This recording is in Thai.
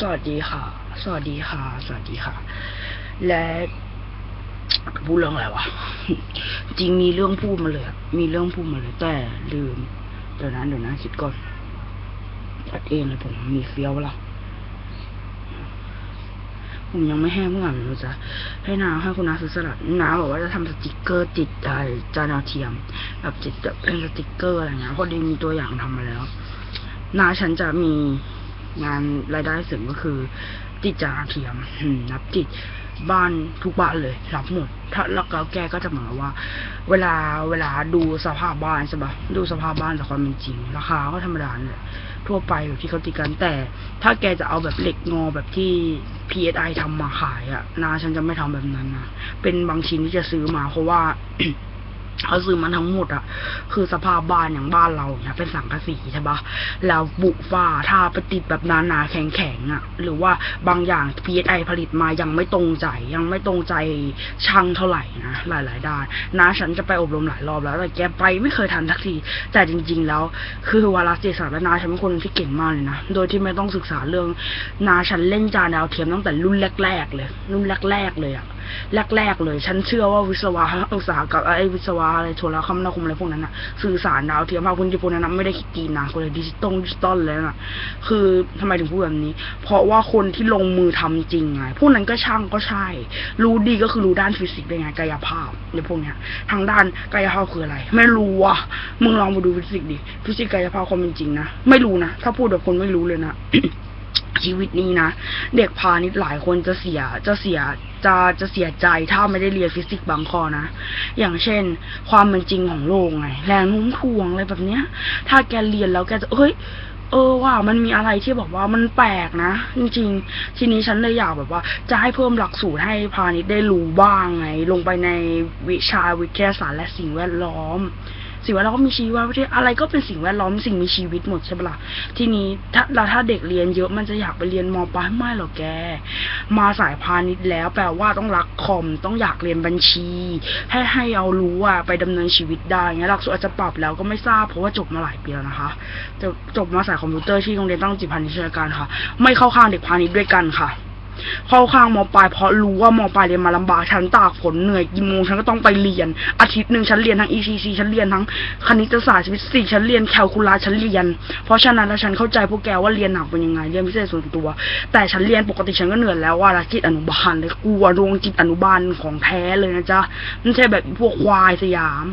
สวัสดีค่ะ สวัสดีค่ะ สวัสดีค่ะ และพูดเรื่องอะไรวะ จริงมีเรื่องพูดมาเลย มีเรื่องพูดมาเลย แต่ลืม เดี๋ยวนะเดี๋ยวนะคิดก่อนอัดเองเลยผมมีเฟี้ยวละผมยังไม่แห้งเมื่อไหร่ไม่รู้จะให้นาให้คุณนาซื้อสลัดนาบอกว่าจะทำสติกเกอร์ติดไอจานดาวเทียม แบบติดแบบเป็นสติกเกอร์อะไรเงี้ยพอดีมีตัวอย่างทำมาแล้ว นาฉันจะมี งานรายได้เสริมก็คือติดจานดาเทียมนับติดบ้านทุกบ้านเลยรับหมด ถ้าแล้วก็แกก็จะเหมือนว่า เวลาเวลาดูสภาพบ้านใช่ปะดูสภาพบ้านจากความเป็นจริง ราคาก็ธรรมดาเนี่ยทั่วไปแบบที่เขาติดกันแต่ ถ้าแกจะเอาแบบเหล็กงอแบบที่ PSI ทำมาขายอะนาฉันจะไม่ทำแบบนั้นนะเป็นบางชิ้นที่จะซื้อมาเพราะว่า เขาซื้อมันทั้งหมดอะคือสภาพบ้านอย่างบ้านเราเนี่ยเป็นสังกะสีใช่ปะแล้วบุฝ้าถ้าไปติดแบบหนาๆแข็งๆอะหรือว่าบางอย่าง PSI ผลิตมายังไม่ตรงใจ ยังไม่ตรงใจช่างเท่าไหร่นะหลาย ๆ ด้านนะฉันจะไปอบรมหลายรอบแล้ว แต่แกไปไม่เคยทันสักที แต่จริง ๆ แล้ว คือวาระเศรษฐศารและนาฉันเป็นคนที่เก่งมากเลยนะ โดยที่ไม่ต้องศึกษาเรื่องนาฉันเล่นจานดาวเทียมตั้งแต่รุ่นแรก ๆ เลย รุ่นแรก ๆ เลยอะ แรก ๆ เลย ฉันเชื่อว่าวิศวะอุตสาหกับไอ้วิศวะอะไรโทรคมนาคมอะไรพวกนั้นอะสื่อสารดาวเทียมภาพพื้นที่พวกนั้นะไม่ได้คิดจีนนะคนเลยดิจิตอลดิจิตอลเลยนะคือทำไมถึงพูดแบบนี้ เพราะว่าคนที่ลงมือทำจริงไงพวกนั้นก็ช่างก็ใช่ รู้ดีก็คือรู้ด้านฟิสิกส์ได้ไงกายภาพในพวกเนี้ยทางด้านกายภาพคืออะไร ไม่รู้อะมึงลองมาดูฟิสิกส์ดิฟิสิกส์กายภาพความเป็นจริงนะไม่รู้นะถ้าพูดแบบคนไม่รู้เลยนะ ชีวิตนี้นะ เด็กพาณิชย์หลายคนจะเสียจะเสียจะจะเสียใจถ้าไม่ได้เรียนฟิสิกส์บางข้อนะ อย่างเช่น ความเป็นจริงของโลกไง แรงโน้มถ่วงอะไรแบบเนี้ย ถ้าแกเรียนแล้วแกจะเฮ้ยเออว่ามันมีอะไรที่แบบว่ามันแปลกนะ จริงๆ ทีนี้ฉันเลยอยากแบบว่า จะให้เพิ่มหลักสูตรให้พาณิชย์ได้รู้บ้างไง ลงไปในวิชาวิทยาศาสตร์และสิ่งแวดล้อม สิ่งแวดล้อมก็มีชีววิทยาอะไรก็เป็นสิ่งแวดล้อมสิ่งมีชีวิตหมดใช่ปะล่ะทีนี้ถ้าเราถ้าเด็กเรียนเยอะมันจะอยากไปเรียนมปลายไม่หรอกแก มาสายพาณิชย์แล้ว แปลว่าต้องรักคอมต้องอยากเรียนบัญชี ให้ให้เอารู้ว่าไปดำเนินชีวิตได้เงี้ยหลักสูตรอาจจะปรับแล้วก็ไม่ทราบเพราะว่าจบมาหลายปีแล้วนะคะจะจบมาสายคอมพิวเตอร์ที่โรงเรียนตั้งจิตพาณิชยการค่ะ ไม่เข้าข้างเด็กพาณิชย์ด้วยกันค่ะ เข้าข้างมปลายเพราะรู้ว่ามปลายเรียนมาลำบากฉันตากฝนเหนื่อยกี่โมงฉันก็ต้องไปเรียน อาทิตย์หนึ่งฉันเรียนทั้ง ECC ฉันเรียนทั้งคณิตศาสตร์ฟิสิกส์ฉันเรียนแคลคูลัสฉันเรียน เพราะฉะนั้นแล้วฉันเข้าใจพวกแกว่าเรียนหนักเป็นยังไงเรียนพิเศษส่วนตัว แต่ฉันเรียนปกติฉันก็เหนื่อยแล้วว่าละจิตอนุบาลเลยกลัวโรงจิตอนุบาลของแท้เลยนะจ๊ะไม่ใช่แบบพวกควายสยาม